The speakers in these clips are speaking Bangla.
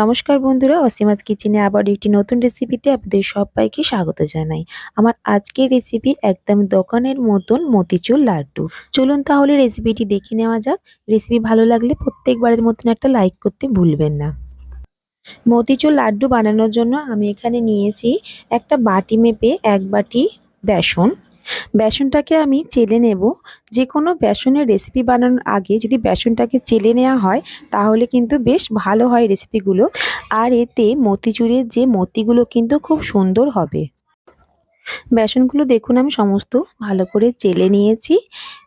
নমস্কার বন্ধুরা, অসীমাস কিচেনে আবার একটি নতুন রেসিপিতে আপনাদের সবাইকে স্বাগত জানাই। আমার আজকের রেসিপি একদম দোকানের মতন মতিচুর লাড্ডু। চলুন তাহলে রেসিপিটি দেখে নেওয়া যাক। রেসিপি ভালো লাগলে প্রত্যেকবারের মতন একটা লাইক করতে ভুলবেন না। মতিচুর লাড্ডু বানানোর জন্য আমি এখানে নিয়েছি একটা বাটি মেপে এক বাটি বেসন। বেসনটাকে আমি চেলে নেব। যে কোনো বেসনের রেসিপি বানানোর আগে যদি বেসনটাকে চেলে নেওয়া হয়, তাহলে কিন্তু বেশ ভালো হয় রেসিপিগুলো আর এতে মতিচুরের যে মতিগুলো কিন্তু খুব সুন্দর হবে। বেসনগুলো দেখুন আমি সমস্ত ভালো করে চেলে নিয়েছি।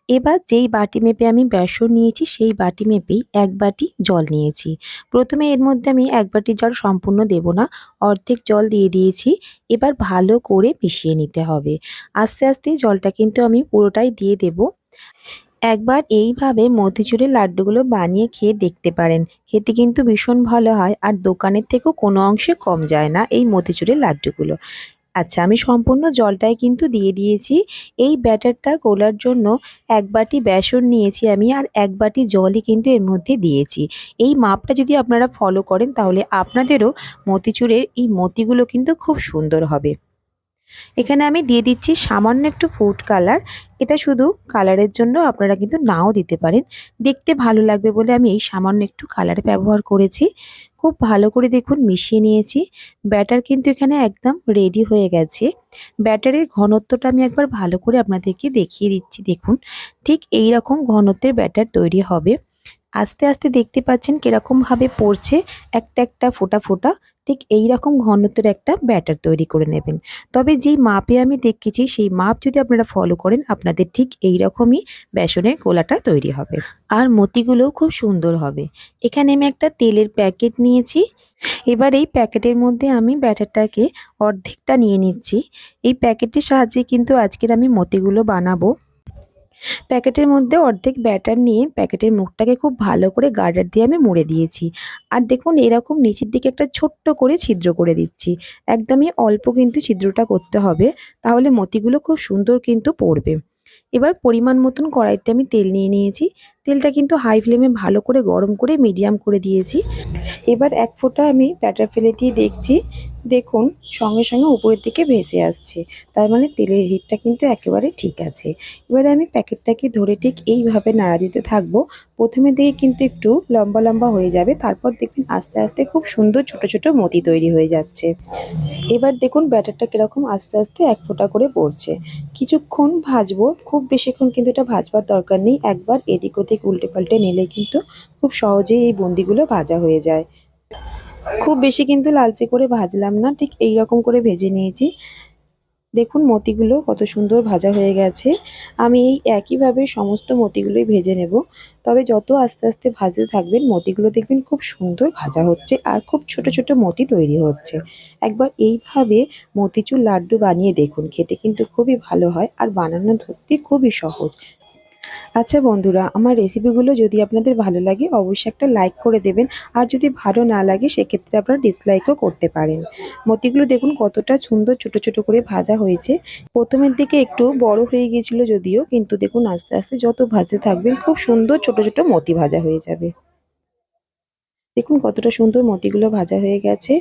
এবার যেই বাটি মেপে আমি বেসন নিয়েছি, সেই বাটি মেপেই এক বাটি জল নিয়েছি। প্রথমে এর মধ্যে আমি এক বাটি জল সম্পূর্ণ দেব না, অর্ধেক জল দিয়ে দিয়েছি। এবার ভালো করে মিশিয়ে নিতে হবে। আস্তে আস্তে জলটা কিন্তু আমি পুরোটাই দিয়ে দেব। একবার এইভাবে মতিচুরের লাড্ডুগুলো বানিয়ে খেয়ে দেখতে পারেন। খেতে কিন্তু ভীষণ ভালো হয় আর দোকানের থেকেও কোনো অংশে কম যায় না এই মতিচুরের লাড্ডুগুলো। আচ্ছা আমি সম্পূর্ণ জলটাই কিন্তু দিয়ে দিয়েছি। এই ব্যাটারটা গোলার জন্য এক বাটি বেসন নিয়েছি আমি আর এক বাটি জলই কিন্তু এর মধ্যে দিয়েছি। এই মাপটা যদি আপনারা ফলো করেন তাহলে আপনাদেরও মতিচুরের এই মতিগুলো কিন্তু খুব সুন্দর হবে। এখানে আমি দিয়ে দিচ্ছি সামান্য একটু ফুড কালার এটা শুধু কালারের জন্য আপনারা কিন্তু নাও দিতে পারেন। দেখতে ভালো লাগবে বলে আমি এই সামান্য একটু কালার ব্যবহার করেছি। খুব ভালো করে দেখুন মিশিয়ে নিয়েছি। ব্যাটার কিন্তু এখানে একদম রেডি হয়ে গেছে। ব্যাটারের ঘনত্বটা আমি একবার ভালো করে আপনাদেরকে দেখিয়ে দিচ্ছি, দেখুন। ঠিক এই রকম ঘনত্বের ব্যাটার তৈরি হবে। আস্তে আস্তে দেখতে পাচ্ছেন কীরকমভাবে পড়ছে। একটা একটা, ফোটা ফোটা। ঠিক এই রকম ঘনত্বের একটা ব্যাটার তৈরি করে নেবেন। তবে যেই মাপে আমি দেখেছি, সেই মাপ যদি আপনারা ফলো করেন, আপনাদের ঠিক এই রকমই বেসনের গোলাটা তৈরি হবে। আর মতিগুলোও খুব সুন্দর হবে। এখানে আমি একটা তেলের প্যাকেট নিয়েছি। এবার এই প্যাকেটের মধ্যে আমি ব্যাটারটাকে অর্ধেকটা নিয়ে নিচ্ছি। এই প্যাকেটের সাহায্যে কিন্তু আজকের আমি মতিগুলো বানাবো। প্যাকেটের মধ্যে অর্ধেক ব্যাটার নিয়ে প্যাকেটের মুখটাকে খুব ভালো করে গার্ডার দিয়ে আমি মুড়ে দিয়েছি। আর দেখুন, এরকম নিচের দিকে একটা ছোট্ট করে ছিদ্র করে দিচ্ছি। একদমই অল্প কিন্তু ছিদ্রটা করতে হবে, তাহলে মতিগুলো খুব সুন্দর কিন্তু পড়বে। এবার পরিমাণ মতন কড়াইতে আমি তেল নিয়ে নিয়েছি। তেলটা কিন্তু হাই ফ্লেমে ভালো করে গরম করে মিডিয়াম করে দিয়েছি। এবার এক ফোঁটা আমি ব্যাটার ফেলে দিয়ে দেখছি, দেখুন সঙ্গে সঙ্গে উপরের দিকে ভেসে আসছে। তার মানে তেলের হিটটা কিন্তু একেবারে ঠিক আছে। এবারে আমি প্যাকেটটাকে ধরে ঠিক এইভাবে নাড়া দিতে থাকব। প্রথমের দিকে কিন্তু একটু লম্বা লম্বা হয়ে যাবে, তারপর দেখবেন আস্তে আস্তে খুব সুন্দর ছোট ছোট মতি তৈরি হয়ে যাচ্ছে। এবার দেখুন ব্যাটারটা কীরকম আস্তে আস্তে এক ফোঁটা করে পড়ছে। কিছুক্ষণ ভাজবো, খুব বেশিক্ষণ কিন্তু এটা ভাজবার দরকার নেই। একবার এদিক ওদিক উল্টে পাল্টে নিলে কিন্তু খুব সহজেই এই বন্দিগুলো ভাজা হয়ে যায়। খুব বেশি কিন্তু লালচে করে ভাজলাম না, ঠিক এই রকম করে ভেজে নিয়েছি। দেখুন মতিগুলো কত সুন্দর ভাজা হয়ে গেছে। আমি এই একইভাবে সমস্ত মতিগুলোই ভেজে নেব। তবে যত আস্তে আস্তে ভাজতে থাকবেন, মতিগুলো দেখবেন খুব সুন্দর ভাজা হচ্ছে আর খুব ছোট ছোট মতি তৈরি হচ্ছে। একবার এইভাবে মতিচুর লাড্ডু বানিয়ে দেখুন, খেতে কিন্তু খুবই ভালো হয় আর বানানো ধরতে খুবই সহজ। আচ্ছা বন্ধুরা, আমার রেসিপিগুলো যদি আপনাদের ভালো লাগে, অবশ্যই একটা লাইক করে দেবেন। আর যদি ভালো না লাগে, সেক্ষেত্রে আপনারা ডিসলাইকও করতে পারেন। মতিগুলো দেখুন কতটা সুন্দর ছোট ছোট করে ভাজা হয়েছে। প্রথমের দিকে একটু বড় হয়ে গিয়েছিল যদিও, কিন্তু দেখুন আস্তে আস্তে যত ভাজতে থাকবেন, খুব সুন্দর ছোট ছোট মতি ভাজা হয়ে যাবে। দেখুন কতটা সুন্দর মতিগুলো ভাজা হয়ে গেছে।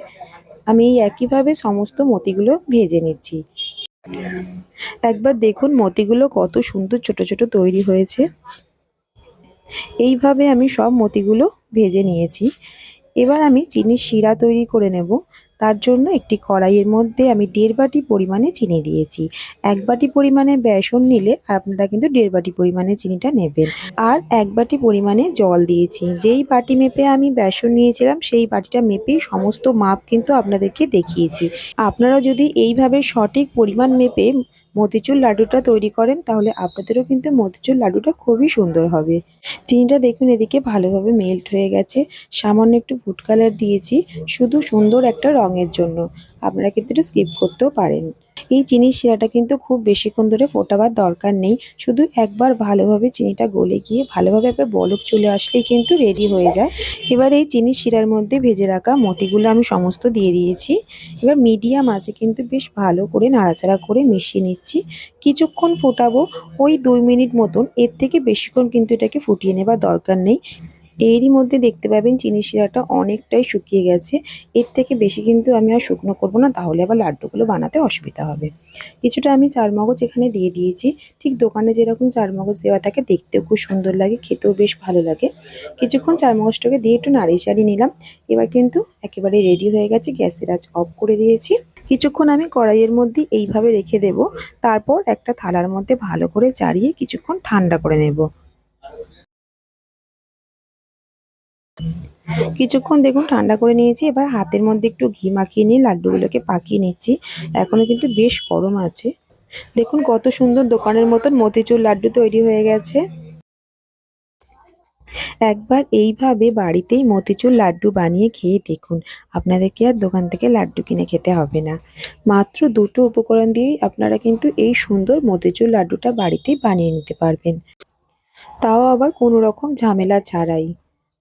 আমি এই একইভাবে সমস্ত মতিগুলো ভেজে নিচ্ছি। একবার দেখুন মতিগুলো কত সুন্দর ছোট ছোট তৈরি হয়েছে। এইভাবে আমি সব মতিগুলো ভেজে নিয়েছি। এবার আমি চিনির শিরা তৈরি করে নেব। তার জন্য একটি কড়াইয়ের মধ্যে আমি দেড় বাটি পরিমাণে চিনি দিয়েছি। এক বাটি পরিমাণে বেসন নিলে আপনারা কিন্তু দেড় বাটি পরিমাণে চিনিটা নেবেন। আর এক বাটি পরিমাণে জল দিয়েছি। যেই বাটি মেপে আমি বেসন নিয়েছিলাম, সেই বাটিটা মেপে সমস্ত মাপ কিন্তু আপনাদেরকে দেখিয়েছি। আপনারা যদি এইভাবে সঠিক পরিমাণ মেপে মতিচুর লাড্ডুটা তৈরি করেন, তাহলে আপনাদেরও কিন্তু মতিচুর লাড্ডুটা খুবই সুন্দর হবে। চিনিটা দেখুন এদিকে ভালোভাবে মেল্ট হয়ে গেছে। সামান্য একটু ফুড কালার দিয়েছি, শুধু সুন্দর একটা রঙের জন্য। আপনারা কিন্তু একটু স্কিপ করতেও পারেন। এই চিনির শিরাটা কিন্তু খুব বেশিক্ষণ ধরে ফোটাবার দরকার নেই। শুধু একবার ভালোভাবে চিনিটা গলে গিয়ে ভালোভাবে একবার বলক চলে আসলেই কিন্তু রেডি হয়ে যায়। এবার এই চিনির শিরার মধ্যে ভেজে রাখা মতিগুলো আমি সমস্ত দিয়ে দিয়েছি। এবার মিডিয়াম আছে কিন্তু বেশ ভালো করে নাড়াচাড়া করে মিশিয়ে নিচ্ছি। কিছুক্ষণ ফোটাবো, ওই দুই মিনিট মতন। এর থেকে বেশিক্ষণ কিন্তু এটাকে ফুটিয়ে নেবার দরকার নেই। এরই মধ্যে দেখতে পাবেন চিনি শিরাটা অনেকটাই শুকিয়ে গেছে। এর থেকে বেশি কিন্তু আমি আর শুকনো করব না, তাহলে আবার লাড্ডুগুলো বানাতে অসুবিধা হবে। কিছুটা আমি চারমগজ এখানে দিয়ে দিয়েছি। ঠিক দোকানে যেরকম চারমগজ দেওয়া থাকে, দেখতেও খুব সুন্দর লাগে, খেতেও বেশ ভালো লাগে। কিছুক্ষণ চারমগজটাকে দিয়ে একটু নাড়িয়ে চাড়িয়ে নিলাম। এবার কিন্তু একেবারে রেডি হয়ে গেছে, গ্যাসের আজ অফ করে দিয়েছি। কিছুক্ষণ আমি কড়াইয়ের মধ্যে এইভাবে রেখে দেব। তারপর একটা থালার মধ্যে ভালো করে চাড়িয়ে কিছুক্ষণ ঠান্ডা করে নেব। কিছুক্ষণ দেখুন, ঠান্ডা করে নিয়েছি। এবার হাতের মধ্যে একটু ঘি মাখিয়ে নিয়ে লাড্ডুগুলোকে পাকিয়ে নিচ্ছি। এখনও কিন্তু বেশ গরম আছে। দেখুন কত সুন্দর দোকানের মতন মতিচুর লাড্ডু তৈরি হয়ে গেছে। একবার এইভাবে বাড়িতেই মতিচুর লাড্ডু বানিয়ে খেয়ে দেখুন, আপনাদেরকে আর দোকান থেকে লাড্ডু কিনে খেতে হবে না। মাত্র দুটো উপকরণ দিয়েই আপনারা কিন্তু এই সুন্দর মতিচুর লাড্ডুটা বাড়িতেই বানিয়ে নিতে পারবেন। তাও আবার কোনো রকম ঝামেলা ছাড়াই।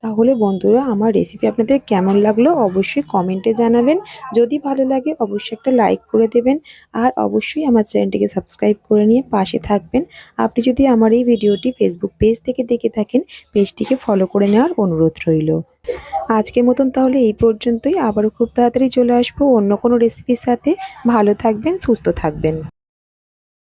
তাহলে বন্ধুরা, আমার রেসিপি আপনাদের কেমন লাগল অবশ্যই কমেন্টে জানাবেন। যদি ভালো লাগে, অবশ্যই একটা লাইক করে দেবেন। আর অবশ্যই আমার চ্যানেলটিকে সাবস্ক্রাইব করে নিয়ে পাশে থাকবেন। আপনি যদি আমার এই ভিডিওটি ফেসবুক পেজ থেকে দেখে থাকেন পেজটিকে ফলো করে নেওয়ার অনুরোধ রইল। আজকের মতন তাহলে এই পর্যন্তই। আবারও খুব তাড়াতাড়ি চলে আসব অন্য কোনো রেসিপির সাথে। ভালো থাকবেন, সুস্থ থাকবেন।